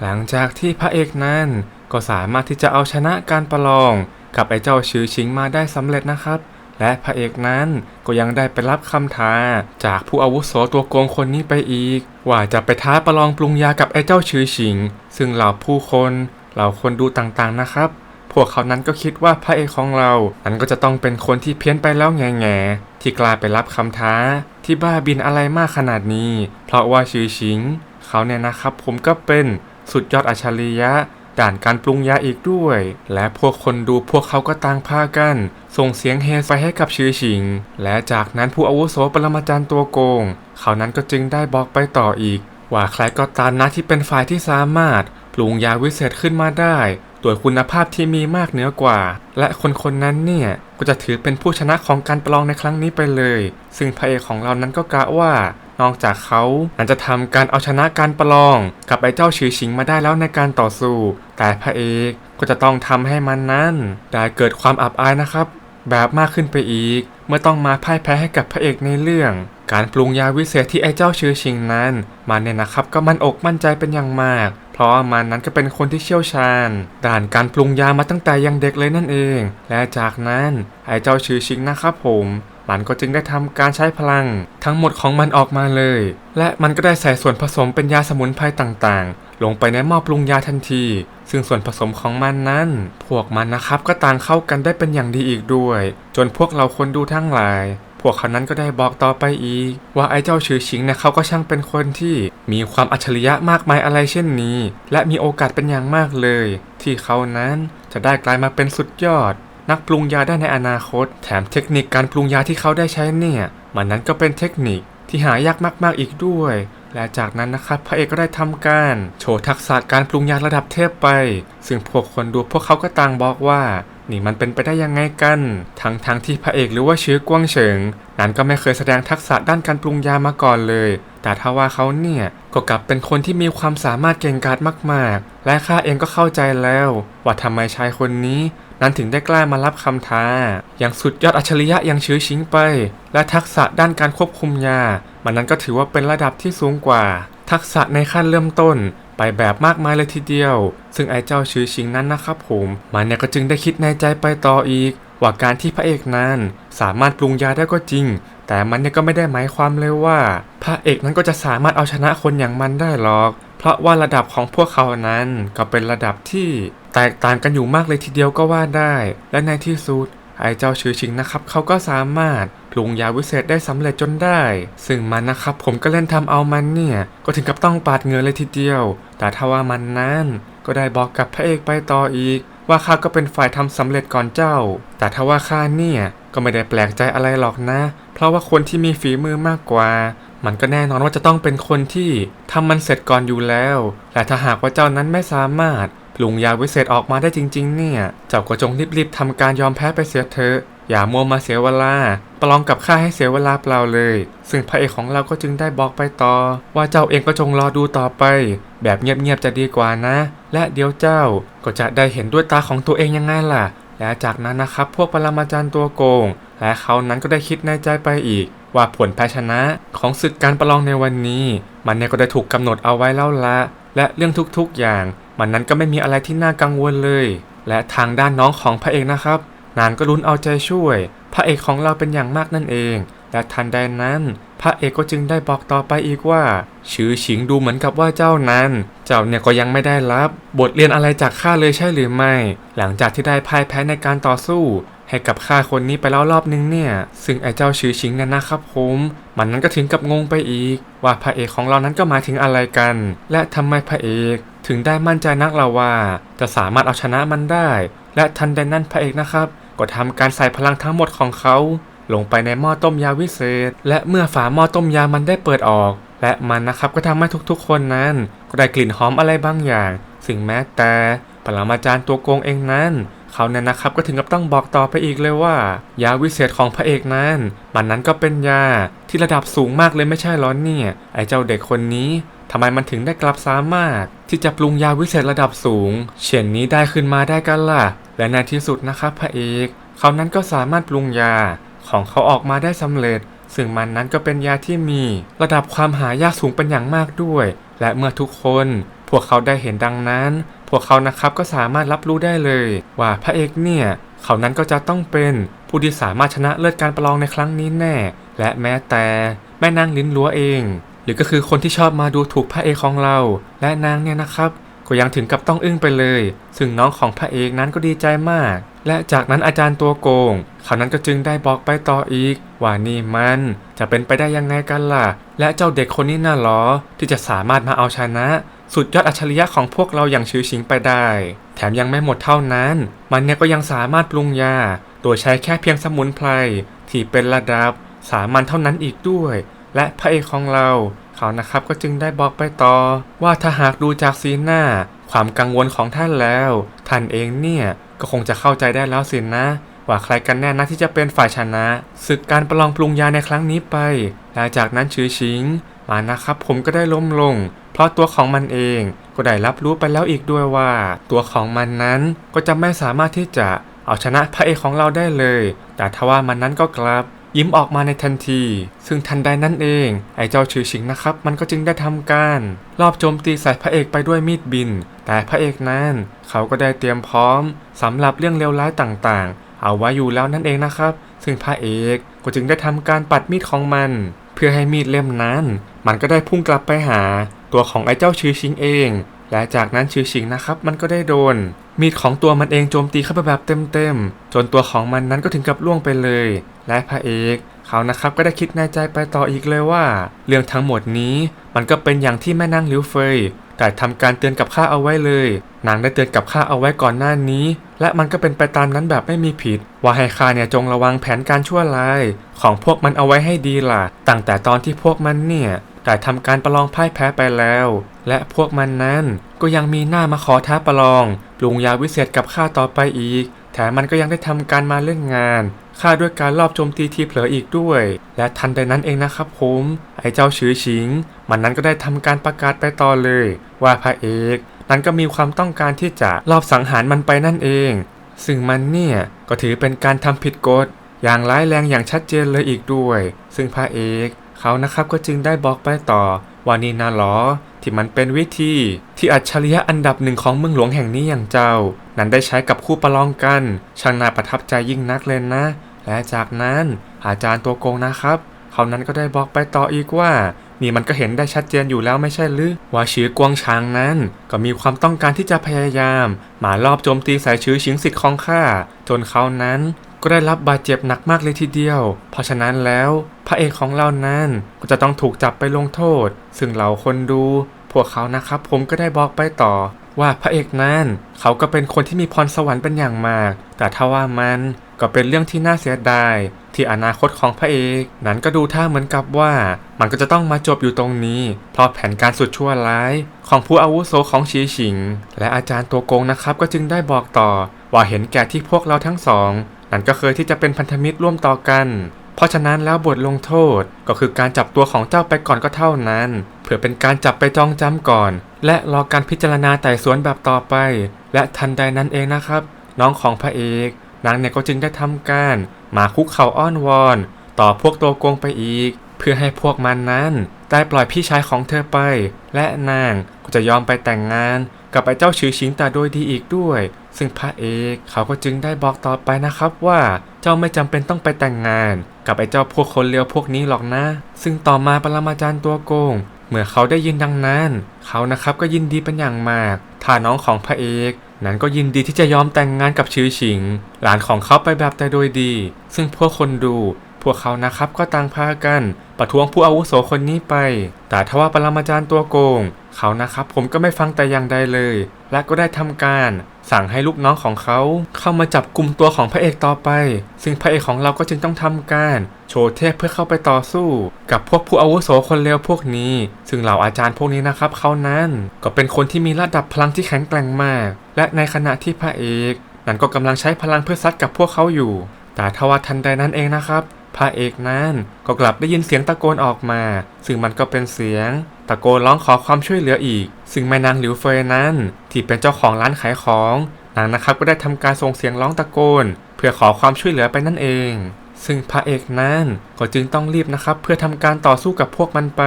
หลังจากที่พระเอกนั้น ก็สามารถที่จะเอาชนะการประลองกับไอ้เจ้าชื่อชิงมาได้สำเร็จนะครับ และพระเอกนั้นก็ยังได้ไปรับคำท้า จากผู้อาวุโสตัวโกงคนนี้ไปอีก ว่าจะไปท้าประลองปรุงยากับไอ้เจ้าชื่อชิง ซึ่งเหล่าผู้คนเหล่าคนดูต่างๆนะครับ พวกเขานั้นก็คิดว่าพระเอกของเรานั้นก็จะต้องเป็นคนที่เพี้ยนไปแล้วแง่ๆที่กล้าไปรับคำท้า ที่บ้าบินอะไรมากขนาดนี้ เพราะว่าชื่อชิง เขาเนี่ยนะครับผมก็เป็น สุดยอดอัจฉริยะ ด่านการปรุงยาอีกด้วย และพวกคนดูพวกเขาก็ต่างพากัน ส่งเสียงเฮไฟให้กับชื่อชิง และจากนั้นผู้อาวุโสปรมาจารย์ตัวโกง เขานั้นก็จึงได้บอกไปต่ออีก ว่าใครก็ตามนะที่เป็นฝ่ายที่สามารถ ปรุงยาวิเศษขึ้นมาได้โดยคุณภาพที่มีมากเหนือกว่า และคนคนนั้นเนี่ยก็จะถือเป็นผู้ชนะของการประลองในครั้งนี้ไปเลย ซึ่งพระเอกของเรานั้นก็กะว่า นอกจากเขานั้นจะทำการเอาชนะการประลองกับไอ้เจ้าชือชิงมาได้แล้วในการต่อสู้ แต่พระเอกก็จะต้องทำให้มันนั้น ได้เกิดความอับอายนะครับ แบบมากขึ้นไปอีก เมื่อต้องมาพ่ายแพ้ให้กับพระเอกในเรื่อง การปรุงยาวิเศษที่ไอ้เจ้าชือชิงนั้นมันเนี่ยนะครับ ก็มั่นอกมั่นใจเป็นอย่างมากเพราะมันนั้นก็เป็นคนที่เชี่ยวชาญ ด่านการปรุงยามาตั้งแต่ยังเด็กเลยนั่นเอง และจากนั้นไอ้เจ้าชื่อชิงนะครับผม มันก็จึงได้ทำการใช้พลัง ทั้งหมดของมันออกมาเลย และมันก็ได้ใส่ส่วนผสมเป็นยาสมุนไพรต่างๆ ลงไปในหม้อปรุงยาทันที ซึ่งส่วนผสมของมันนั้น พวกมันนะครับก็ต่างเข้ากันได้เป็นอย่างดีอีกด้วย จนพวกเราคนดูทั้งหลายพวกเขานั้นก็ได้บอกต่อไปอีก ว่าไอ้เจ้าชื่อชิงนี่ยเขาก็ช่างเป็นคนที่มีความอัจฉริยะมากมายอะไรเช่นนี้ และมีโอกาสเป็นอย่างมากเลย ที่เขานั้นจะได้กลายมาเป็นสุดยอด นักปรุงยาได้ในอนาคต แถมเทคนิคการปรุงยาที่เขาได้ใช้เนี่ยมันนั้นก็เป็นเทคนิคที่หายากมาก ๆ อีกด้วย และจากนั้นนะครับพระเอกก็ได้ทำการ โชว์ทักษะการปรุงยาระดับเทพไป ซึ่งพวกคนดูพวกเขาก็ต่างบอกว่า นี่มันเป็นไปได้ยังไงกัน ทั้งทที่พระเอกหรือว่าชื่อกวางเฉิง นั้นก็ไม่เคยแสดงทักษะด้านการปรุงยามาก่อนเลย แต่ถ้าว่าเขาเนี่ยก็กลับเป็นคนที่มีความสามารถเก่งกาจมาก ๆ และข้าเองก็เข้าใจแล้ว ว่าทำไมชายคนนี้ นั้นถึงได้กล้ามารับคำท้า อย่างสุดยอดอัจฉริยะย่างชื้อชิงไป และทักษะด้านการควบคุมยา มันนั้นก็ถือว่าเป็นระดับที่สูงกว่า ทักษะในขั้นเริ่มต้นไปแบบมากมายเลยทีเดียว ซึ่งไอ้เจ้าชื้อชิงนั้นนะครับผม มันเนี่ยก็จึงได้คิดในใจไปต่ออีก ว่าการที่พระเอกนั้น สามารถปรุงยาได้ก็จริง แต่มันเนี่ยก็ไม่ได้หมายความเลยว่า พระเอกนั้นก็จะสามารถเอาชนะคนอย่างมันได้หรอก เพราะว่าระดับของพวกเขานั้นก็เป็นระดับที่ แตกต่างกันอยู่มากเลยทีเดียวก็ว่าได้ และในที่สุดไอ้เจ้าชื่อชิงนะครับเขาก็สามารถปรุงยาวิเศษได้สำเร็จจนได้ ซึ่งมันนะครับผมก็เล่นทำเอามันเนี่ย ก็ถึงกับต้องปาดเหงื่อเลยทีเดียว แต่ถ้าว่ามันนั้น ก็ได้บอกกับพระเอกไปต่ออีก ว่าข้าก็เป็นฝ่ายทำสำเร็จก่อนเจ้า แต่ถ้าว่าข้าเนี่ยก็ไม่ได้แปลกใจอะไรหรอกนะ เพราะว่าคนที่มีฝีมือมากกว่า มันก็แน่นอนว่าจะต้องเป็นคนที่ทำมันเสร็จก่อนอยู่แล้วและถ้าหากว่าเจ้านั้นไม่สามารถ ปรุงยาวิเศษออกมาได้จริง ๆ เนี่ย เจ้าก็จงรีบๆทำการยอมแพ้ไปเสียเถอะ อย่ามัวมาเสียเวลา ประลองกับข้าให้เสียเวลาเปล่าเลย ซึ่งพระเอกของเราก็จึงได้บอกไปต่อ ว่าเจ้าเองก็จงรอดูต่อไป แบบเงียบๆจะดีกว่านะ และเดี๋ยวเจ้าก็จะได้เห็นด้วยตาของตัวเองยังไงล่ะ และจากนั้นนะครับพวกปรมาจารย์ตัวโกง และเขานั้นก็ได้คิดในใจไปอีกว่าผลแพ้ชนะของศึกการประลองในวันนี้ มันเนี่ยก็ได้ถูกกำหนดเอาไว้แล้วละ และเรื่องทุกๆอย่าง มันนั้นก็ไม่มีอะไรที่น่ากังวลเลย และทางด้านน้องของพระเอกนะครับ นางก็ลุ้นเอาใจช่วย พระเอกของเราเป็นอย่างมากนั่นเอง และทันใดนั้น พระเอกก็จึงได้บอกต่อไปอีกว่า ชื่อฉิงดูเหมือนกับว่าเจ้านั้น เจ้าเนี่ยก็ยังไม่ได้รับ บทเรียนอะไรจากข้าเลยใช่หรือไม่ หลังจากที่ได้พ่ายแพ้ในการต่อสู้ ให้กับข้าคนนี้ไปแล้วรอบนึงเนี่ย ซึ่งไอ้เจ้าชื่อชิงนั่นนะครับผม มันนั้นก็ถึงกับงงไปอีก ว่าพระเอกของเรานั้นก็หมายถึงอะไรกัน และทำไมพระเอกถึงได้มั่นใจนักเราว่า จะสามารถเอาชนะมันได้ และทันใดนั้นพระเอกนะครับ ก็ทำการใส่พลังทั้งหมดของเขา ลงไปในหม้อต้มยาวิเศษ และเมื่อฝาหม้อต้มยามันได้เปิดออก และมันนะครับก็ทำให้ทุกๆ คนนั้น ก็ได้กลิ่นหอมอะไรบางอย่าง สิ่งแม้แต่ปรมาจารย์ตัวโกงเองนั้น เขาเนี่ยนะครับก็ถึงกับต้องบอกต่อไปอีกเลยว่า ยาวิเศษของพระเอกนั้น มันนั้นก็เป็นยาที่ระดับสูงมากเลยไม่ใช่หรอเนี่ย ไอ้เจ้าเด็กคนนี้ทำไมมันถึงได้กลับสามารถ ที่จะปรุงยาวิเศษระดับสูง เช่นนี้ได้ขึ้นมาได้กันล่ะ และในที่สุดนะครับพระเอกเขานั้นก็สามารถปรุงยาของเขาออกมาได้สำเร็จ ซึ่งมันนั้นก็เป็นยาที่มีระดับความหายากสูงเป็นอย่างมากด้วย และเมื่อทุกคน พวกเขาได้เห็นดังนั้น พวกเขานะครับก็สามารถรับรู้ได้เลย ว่าพระเอกเนี่ยเขานั้นก็จะต้องเป็นผู้ที่สามารถชนะเลิศการประลองในครั้งนี้แน่ และแม้แต่แม่นางลิ้นลัวเอง หรือก็คือคนที่ชอบมาดูถูกพระเอกของเรา และนางเนี่ยนะครับ ก็ยังถึงกับต้องอึ้งไปเลย ซึ่งน้องของพระเอกนั้นก็ดีใจมาก และจากนั้นอาจารย์ตัวโกง เขานั้นก็จึงได้บอกไปต่ออีก ว่านี่มันจะเป็นไปได้ยังไงกันล่ะ และเจ้าเด็กคนนี้น่าหรอ ที่จะสามารถมาเอาชนะ สุดยอดอัจฉริยะของพวกเราอย่างชื่อชิงไปได้ แถมยังไม่หมดเท่านั้น มันเนี่ยก็ยังสามารถปรุงยา โดยใช้แค่เพียงสมุนไพรที่เป็นระดับ สามัญเท่านั้นอีกด้วย และพระเอกของเราเขานะครับก็จึงได้บอกไปต่อ ว่าถ้าหากดูจากสีหน้า ความกังวลของท่านแล้ว ท่านเองเนี่ย ก็คงจะเข้าใจได้แล้วสินะ ว่าใครกันแน่นะที่จะเป็นฝ่ายชนะศึกการประลองปรุงยาในครั้งนี้ไปและจากนั้นชื่อชิง มานะครับผมก็ได้ล้มลง เพราะตัวของมันเองก็ได้รับรู้ไปแล้วอีกด้วยว่า ตัวของมันนั้นก็จะไม่สามารถที่จะเอาชนะพระเอกของเราได้เลย แต่ทว่ามันนั้นก็กลับ ยิ้มออกมาในทันที ซึ่งทันใดนั่นเอง ไอ้เจ้าชื่อชิงนะครับ มันก็จึงได้ทำการ รอบโจมตีใส่พระเอกไปด้วยมีดบิน แต่พระเอกนั้นเขาก็ได้เตรียมพร้อมสำหรับเรื่องเลวร้ายต่างๆ เอาไว้อยู่แล้วนั่นเองนะครับ ซึ่งพระเอกก็จึงได้ทำการปัดมีดของมัน เพื่อให้มีดเล่มนั้น มันก็ได้พุ่งกลับไปหา ตัวของไอ้เจ้าชื่อชิงเอง และจากนั้นชื่อชิงนะครับมันก็ได้โดน มีดของตัวมันเองโจมตีเข้าไปแบบเต็มๆจนตัวของมันนั้นก็ถึงกับล่วงไปเลย และพระเอกเขานะครับก็ได้คิดในใจไปต่ออีกเลยว่า เรื่องทั้งหมดนี้มันก็เป็นอย่างที่แม่นางลิวเฟยแต่ทำการเตือนกับข้าเอาไว้เลยนางได้เตือนกับข้าเอาไว้ก่อนหน้านี้ และมันก็เป็นไปตามนั้นแบบไม่มีผิด ว่าให้ข้าเนี่ยจงระวังแผนการชั่วร้าย ของพวกมันเอาไว้ให้ดีล่ะตั้งแต่ตอนที่พวกมันเนี่ยได้ทำการประลองพ่ายแพ้ไปแล้ว และพวกมันนั้นก็ยังมีหน้ามาขอท้าประลองปรุงยาวิเศษกับข้าต่อไปอีก แถมมันก็ยังได้ทำการมาเล่นงานฆ่าด้วยการลอบโจมตีทีเผลออีกด้วย และทันใดนั้นเองนะครับผม ไอ้เจ้าชือชิง มันนั้นก็ได้ทำการประกาศไปต่อเลย ว่าพระเอก นั้นก็มีความต้องการที่จะลอบสังหารมันไปนั่นเอง ซึ่งมันเนี่ย ก็ถือเป็นการทำผิดกฎ อย่างร้ายแรงอย่างชัดเจนเลยอีกด้วย ซึ่งพระเอก เขานะครับก็จึงได้บอกไปต่อ ว่านี่นะหรอ ที่มันเป็นวิธีที่อัจฉริยะอันดับหนึ่งของเมืองหลวงแห่งนี้อย่างเจ้า นั้นได้ใช้กับคู่ประลองกัน ช่างน่าประทับใจยิ่งนักเลยนะ และจากนั้นอาจารย์ตัวโกงนะครับเขานั้นก็ได้บอกไปต่ออีกว่านี่มันก็เห็นได้ชัดเจนอยู่แล้วไม่ใช่หรือว่าชื่อกวงช้างนั้น ก็มีความต้องการที่จะพยายาม หมารอบโจมตีใส่ชื่อชิงสิทธิ์ของข้าจนเขานั้น ก็ได้รับบาดเจ็บหนักมากเลยทีเดียว เพราะฉะนั้นแล้วพระเอกของเรานั้นก็จะต้องถูกจับไปลงโทษ ซึ่งเราคนดู พวกเขานะครับผมก็ได้บอกไปต่อ ว่าพระเอกนั้นเขาก็เป็นคนที่มีพรสวรรค์เป็นอย่างมาก แต่ถ้าว่ามันก็เป็นเรื่องที่น่าเสียดายที่อนาคตของพระเอกนั้นก็ดูท่าเหมือนกับว่า มันก็จะต้องมาจบอยู่ตรงนี้ เพราะแผนการสุดชั่วร้าย ของผู้อาวุโสของชีฉิง และอาจารย์ตัวโกงนะครับก็จึงได้บอกต่อ ว่าเห็นแก่ที่พวกเราทั้งสอง นั้นก็เคยที่จะเป็นพันธมิตรร่วมต่อกัน เพราะฉะนั้นแล้วบทลงโทษก็คือการจับตัวของเจ้าไปก่อนก็เท่านั้น เพื่อเป็นการจับไปจองจำก่อน และรอการพิจารณาไต่สวนแบบต่อไป และทันใดนั้นเองนะครับ น้องของพระเอกนางเนี่ยก็จึงได้ทำการ มาคุกเข่าอ้อนวอน ต่อพวกตัวโกงไปอีก เพื่อให้พวกมันนั้นได้ปล่อยพี่ชายของเธอไป และนางก็จะยอมไปแต่งงาน กับไอ้เจ้าชื่อชิงต่โดยดีอีกด้วย ซึ่งพระเอกเขาก็จึงได้บอกต่อไปนะครับว่าเจ้าไม่จำเป็นต้องไปแต่งงาน กับไอ้เจ้าพวกคนเลวพวกนี้หรอกนะ ซึ่งต่อมาปรมาจารย์ตัวโกง เมื่อเขาได้ยินดังนั้น เขานะครับก็ยินดีเป็นอย่างมากถ้าน้องของพระเอกนั้นก็ยินดีที่จะยอมแต่งงานกับชื่อฉิง หลานของเขาไปแบบแต่โดยดี ซึ่งพวกคนดูพวกเขานะครับก็ต่างพากัน ประท้วงผู้อาวุโสคนนี้ไป แต่ทว่าปรมาจารย์ตัวโกง เขานะครับผมก็ไม่ฟังแต่อย่างใดเลย และก็ได้ทำการสั่งให้ลูกน้องของเขา เข้ามาจับกลุ่มตัวของพระเอกต่อไป ซึ่งพระเอกของเราก็จึงต้องทำการ โชว์เทพเพื่อเข้าไปต่อสู้ กับพวกผู้อาวุโสคนเลวพวกนี้ ซึ่งเหล่าอาจารย์พวกนี้นะครับเขานั้นก็เป็นคนที่มีระดับพลังที่แข็งแกร่งมาก และในขณะที่พระเอกนั้นก็กำลังใช้พลังเพื่อซัดกับพวกเขาอยู่ แต่ทว่าทันใดนั้นเองนะครับพระเอกนั้นก็กลับได้ยินเสียงตะโกนออกมา ซึ่งมันก็เป็นเสียง ตะโกนร้องขอความช่วยเหลืออีก ซึ่งแม่นางหลิวเฟยนั้น ที่เป็นเจ้าของร้านขายของนางนะครับก็ได้ทำการส่งเสียงร้องตะโกน เพื่อขอความช่วยเหลือไปนั่นเอง ซึ่งพระเอกนั้นก็จึงต้องรีบนะครับ เพื่อทำการต่อสู้กับพวกมันไป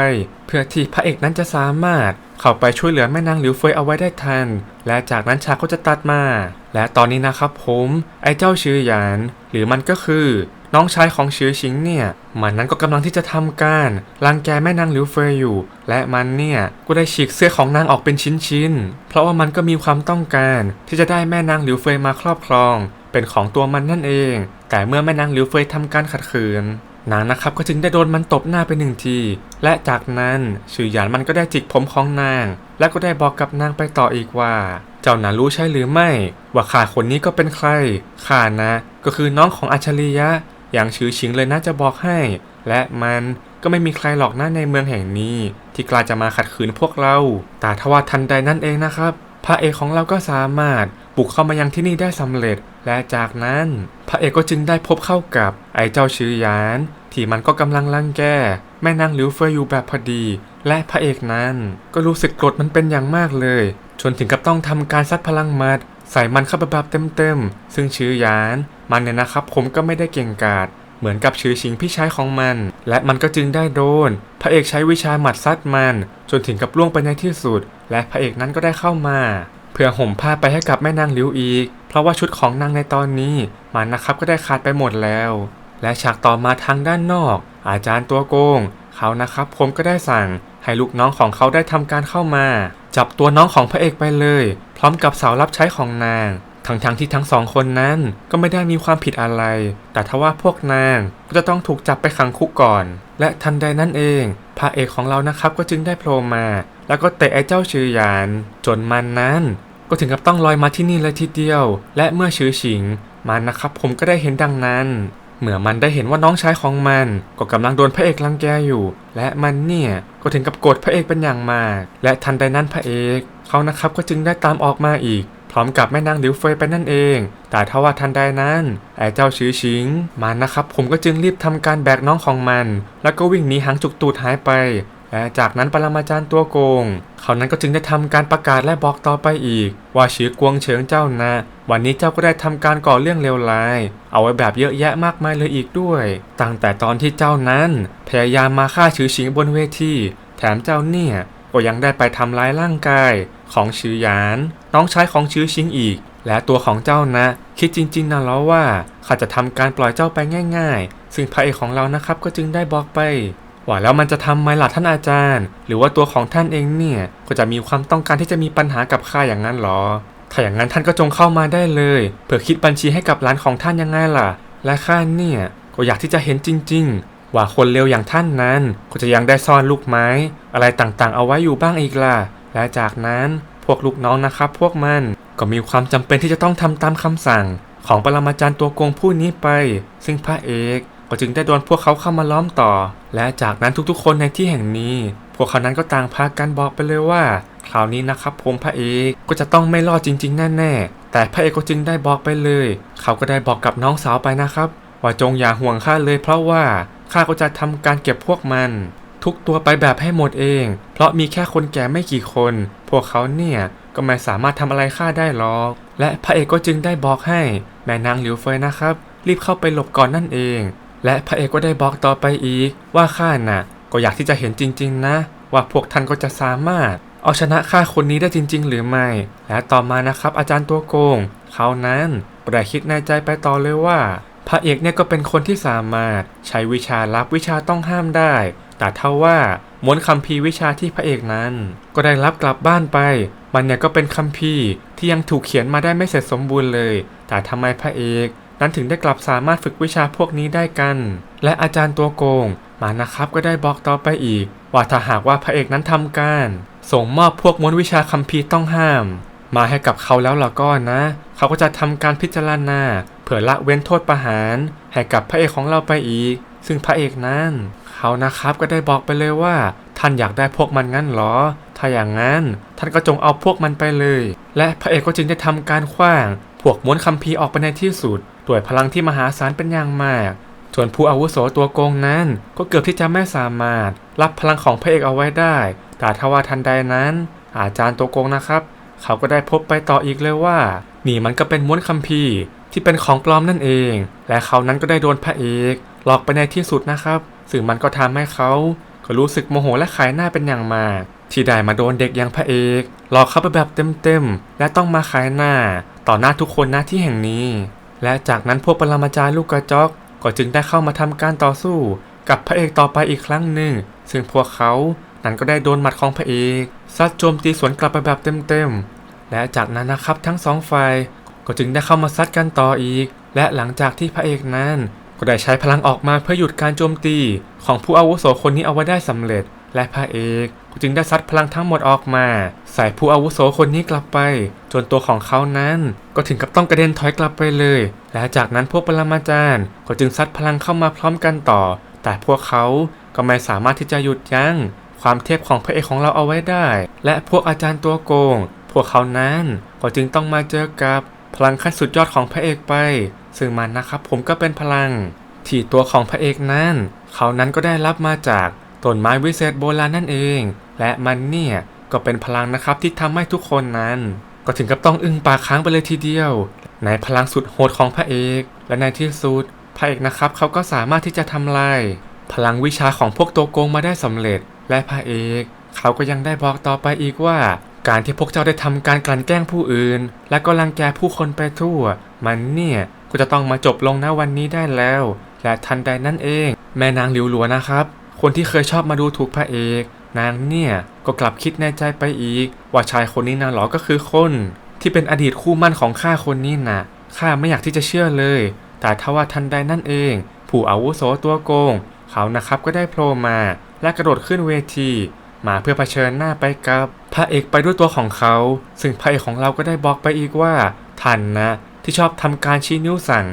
เพื่อที่พระเอกนั้นจะสามารถเข้าไปช่วยเหลือแม่นางหลิวเฟยเอาไว้ได้ทัน และจากนั้นฉากก็จะตัดมา และตอนนี้นะครับผม ไอ้เจ้าชื่อหยาน หรือมันก็คือ น้องชายของชื่อชิงเนี่ย มันนั้นก็กำลังที่จะทำการรังแกแม่นางหลิวเฟยอยู่ และมันเนี่ยก็ได้ฉีกเสื้อของนางออกเป็นชิ้นๆ เพราะว่ามันก็มีความต้องการที่จะได้แม่นางหลิวเฟยมาครอบครอง เป็นของตัวมันนั่นเอง แต่เมื่อแม่นางหลิวเฟยทำการขัดขืนนางนะครับก็จึงได้โดนมันตบหน้าไปหนึ่งที และจากนั้นชื่อหยานมันก็ได้จิกผมของนาง และก็ได้บอกกับนางไปต่ออีกว่า เจ้านารู้ใช่หรือไม่ ว่าข้าคนนี้ก็เป็นใครข้านะ ก็คือน้องของอัจฉริยะ อย่างชื่อชิงเลยนะจะบอกให้ และมันก็ไม่มีใครหรอกนะในเมืองแห่งนี้ ที่กล้าจะมาขัดขืนพวกเรา แต่ทว่าทันใดนั่นเองนะครับ พระเอกของเราก็สามารถบุกเข้ามายังที่นี่ได้สำเร็จ และจากนั้น พระเอกก็จึงได้พบเข้ากับไอ้เจ้าชื่อหยาน ที่มันก็กำลังลังแกแม่นางหลิวเฟยอยู่แบบพอดี และพระเอกนั้น ก็รู้สึกโกรธมันเป็นอย่างมากเลยจนถึงกับต้องทำการซัดพลังมัดใส่มันเข้าไปแบบเต็มๆซึ่งชื่อหยาน มันเนี่ยนะครับผมก็ไม่ได้เก่งกาจเหมือนกับชื่อชิงพี่ชายของมัน และมันก็จึงได้โดน พระเอกใช้วิชาหมัดซัดมัน จนถึงกับล่วงไปในที่สุด และพระเอกนั้นก็ได้เข้ามา เพื่อห่มผ้าไปให้กับแม่นางหลิวอีก เพราะว่าชุดของนางในตอนนี้ มันนะครับก็ได้ขาดไปหมดแล้ว และฉากต่อมาทางด้านนอก อาจารย์ตัวโกง เขานะครับผมก็ได้สั่ง ให้ลูกน้องของเขาได้ทำการเข้ามา จับตัวน้องของพระเอกไปเลย พร้อมกับสาวรับใช้ของนาง ทั้งๆทที่ทั้งสองคนนั้นก็ไม่ได้มีความผิดอะไร แต่ทว่าพวกนางก็จะต้องถูกจับไปขังคุกก่อน และทันใดนั้นเองพระเอกของเรานะครับก็จึงได้โผล่มา แล้วก็เตะไอ้เจ้าชื่อหยานจนมันนั้น ก็ถึงกับต้องลอยมาที่นี่เลยทีเดียว และเมื่อชื่อฉิงมันนะครับผมก็ได้เห็นดังนั้นเมื่อมันได้เห็นว่าน้องชายของมัน ก็กำลังโดนพระเอกรังแกอยู่ และมันเนี่ยก็ถึงกับโกรธพระเอกเป็นอย่างมาก และทันใดนั้นพระเอก เขานะครับก็จึงได้ตามออกมาอีก พร้อมกับแม่นางหลิวเฟยไปนั่นเอง แต่ทว่าทันใดนั้นไอ้เจ้าชือชิง มันนะครับผมก็จึงรีบทำการแบกน้องของมัน แล้วก็วิ่งหนีหางจุกตูดหายไปและจากนั้นปรมาจารย์ตัวโกง เขานั้นก็จึงได้ทำการประกาศและบอกต่อไปอีก ว่าชือกวงเฉิงเจ้านะ วันนี้เจ้าก็ได้ทำการก่อเรื่องเลวร้าย เอาไว้แบบเยอะแยะมากมายเลยอีกด้วย ตั้งแต่ตอนที่เจ้านั้น พยายามมาฆ่าชือชิงบนเวที แถมเจ้าเนี่ยก็ยังได้ไปทำร้ายร่างกาย ของชือหยาน น้องชายของชื่อชิงอีก และตัวของเจ้านะ คิดจริงๆนะแล้วว่าข้าจะทำการปล่อยเจ้าไปง่าย ๆ ซึ่งพระเอกของเรานะครับก็จึงได้บอกไปว่าแล้วมันจะทำไหมล่ะท่านอาจารย์ หรือว่าตัวของท่านเองเนี่ย ก็จะมีความต้องการที่จะมีปัญหากับข้าอย่างนั้นหรอ ถ้าอย่างนั้นท่านก็จงเข้ามาได้เลยเพื่อคิดบัญชีให้กับร้านของท่านยังไงล่ะ และข้าเนี่ยก็อยากที่จะเห็นจริง ๆ ว่าคนเลวอย่างท่านนั้น ก็จะยังได้ซ่อนลูกไม้ อะไรต่างๆ เอาไว้อยู่บ้างอีกล่ะ และจากนั้นพวกลูกน้องนะครับ พวกมันก็มีความจำเป็นที่จะต้องทำตามคำสั่ง ของปรมาจารย์ตัวโกงผู้นี้ไป ซึ่งพระเอกก็จึงได้โดนพวกเขาเข้ามาล้อมต่อ และจากนั้นทุกๆ คนในที่แห่งนี้ พวกเขานั้นก็ต่างพากันบอกไปเลยว่า คราวนี้นะครับผมพระเอกก็จะต้องไม่รอดจริง ๆ แน่ๆ แต่พระเอกก็จึงได้บอกไปเลย เขาก็ได้บอกกับน้องสาวไปนะครับ ว่าจงอย่าห่วงข้าเลยเพราะว่าข้าก็จะทำการเก็บพวกมัน ทุกตัวไปแบบให้หมดเอง เพราะมีแค่คนแก่ไม่กี่คน พวกเขาเนี่ยก็ไม่สามารถทำอะไรข้าได้หรอก และพระเอกก็จึงได้บอกให้แม่นางหลิวเฟยนะครับ รีบเข้าไปหลบก่อนนั่นเอง และพระเอกก็ได้บอกต่อไปอีก ว่าข้าน่ะ ก็อยากที่จะเห็นจริง ๆ นะ ว่าพวกท่านก็จะสามารถ เอาชนะข้าคนนี้ได้จริง ๆ หรือไม่ และต่อมานะครับอาจารย์ตัวโกงเขานั้นก็ได้คิดในใจไปต่อเลยว่า พระเอกเนี่ยก็เป็นคนที่สามารถใช้วิชาลับวิชาต้องห้ามได้ แต่เท่าว่าม้วนคัมภีร์วิชาที่พระเอกนั้น ก็ได้รับกลับบ้านไป มันเนี่ยก็เป็นคัมภีร์ที่ยังถูกเขียนมาได้ไม่เสร็จสมบูรณ์เลย แต่ทำไมพระเอกนั้นถึงได้กลับสามารถฝึกวิชาพวกนี้ได้กัน และอาจารย์ตัวโกงมานะครับก็ได้บอกต่อไปอีก ว่าถ้าหากว่าพระเอกนั้นทำการ ส่งมอบพวกม้วนวิชาคัมภีร์ต้องห้าม มาให้กับเขาแล้วล่ะก็นะ เขาก็จะทำการพิจารณาเพื่อละเว้นโทษประหารให้กับพระเอกของเราไปอีก ซึ่งพระเอกนั้น เขานะครับก็ได้บอกไปเลยว่า ท่านอยากได้พวกมันงั้นเหรอ ถ้าอย่างนั้น ท่านก็จงเอาพวกมันไปเลย และพระเอกก็จึงได้ทำการขว้าง พวกม้วนคัมภีร์ออกไปในที่สุดด้วยพลังที่มหาศาลเป็นอย่างมากส่วนผู้อาวุโสตัวโกงนั้น ก็เกือบที่จะไม่สามารถ รับพลังของพระเอกเอาไว้ได้ แต่ทว่าทันใดนั้น อาจารย์ตัวโกงนะครับ เขาก็ได้พบไปต่ออีกเลยว่า นี่มันก็เป็นม้วนคัมภีร์ที่เป็นของปลอมนั่นเอง และเขานั้นก็ได้โดนพระเอก หลอกไปในที่สุดนะครับ ซึ่งมันก็ทำให้เขาก็รู้สึกโมโหและขายหน้าเป็นอย่างมาก ที่ได้มาโดนเด็กอย่างพระเอกหลอกเขาไปแบบเต็มๆ และต้องมาขายหน้า ต่อหน้าทุกคนหน้าที่แห่งนี้ และจากนั้นพวกปรมาจารย์ลูกกระจอกก็จึงได้เข้ามาทำการต่อสู้ กับพระเอกต่อไปอีกครั้งหนึ่ง ซึ่งพวกเขานั้นก็ได้โดนหมัดของพระเอกซัดโจมตีสวนกลับไปแบบเต็มๆ และจากนั้นนะครับทั้งสองฝ่ายก็จึงได้เข้ามาซัดกันต่ออีก และหลังจากที่พระเอกนั้น ก็ได้ใช้พลังออกมาเพื่อหยุดการโจมตีของผู้อาวุโสคนนี้เอาไว้ได้สำเร็จ และพระเอกก็จึงได้ซัดพลังทั้งหมดออกมา ใส่ผู้อาวุโสคนนี้กลับไป จนตัวของเขานั้น ก็ถึงกับต้องกระเด็นถอยกลับไปเลย และจากนั้นพวกปรมาจารย์ ก็จึงซัดพลังเข้ามาพร้อมกันต่อ แต่พวกเขาก็ไม่สามารถที่จะหยุดยั้งความเทพของพระเอกของเราเอาไว้ได้ และพวกอาจารย์ตัวโกง พวกเขานั้นก็จึงต้องมาเจอกับพลังขั้นสุดยอดของพระเอกไป ซึ่งมันนะครับผมก็เป็นพลังที่ตัวของพระเอกนั้นเขานั้นก็ได้รับมาจากต้นไม้วิเศษโบราณนั่นเอง และมันเนี่ยก็เป็นพลังนะครับที่ทำให้ทุกคนนั้น ก็ถึงกับต้องอึ้งปากค้างไปเลยทีเดียว ในพลังสุดโหดของพระเอก และในที่สุดพระเอกนะครับเขาก็สามารถที่จะทำลายพลังวิชาของพวกตัวโกงมาได้สำเร็จ และพระเอกเขาก็ยังได้บอกต่อไปอีกว่า การที่พวกเจ้าได้ทำการกลั่นแกล้งผู้อื่น และก็รังแกผู้คนไปทั่ว มันเนี่ย ก็จะต้องมาจบลงณวันนี้ได้แล้ว และทันใดนั่นเอง แม่นางหลิวหลัวนะครับ คนที่เคยชอบมาดูถูกพระเอก นางเนี่ยก็กลับคิดในใจไปอีก ว่าชายคนนี้นางหรอก็คือคน ที่เป็นอดีตคู่มั่นของข้าคนนี้นะข้าไม่อยากที่จะเชื่อเลย แต่ทว่าทันใดนั่นเอง ผู้อาวุโสตัวโกง เขานะครับก็ได้โผล่มา และกระโดดขึ้นเวที มาเพื่อเผชิญหน้าไปกับ พระเอกไปด้วยตัวของเขา ซึ่งพระเอกของเราก็ได้บอกไปอีกว่าท่านนะ ที่ชอบทำการชี้นิ้วสั่ง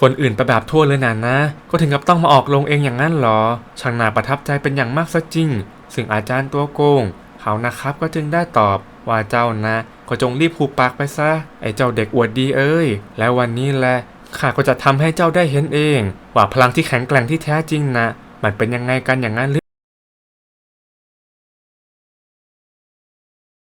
คนอื่นไปแบบทั่วเลยนะนะ ก็ถึงกับต้องมาออกลงเองอย่างนั้นเหรอ ช่างน่าประทับใจเป็นอย่างมากซะจริง ซึ่งอาจารย์ตัวโกง เขานะครับก็จึงได้ตอบว่าเจ้านะ ก็จงรีบผูกปากไปซะ ไอ้เจ้าเด็กอวดดีเอ้ย แล้ววันนี้แหละข้าก็จะทำให้เจ้าได้เห็นเอง ว่าพลังที่แข็งแกร่งที่แท้จริงนะ มันเป็นยังไงกันอย่างนั้นหรือ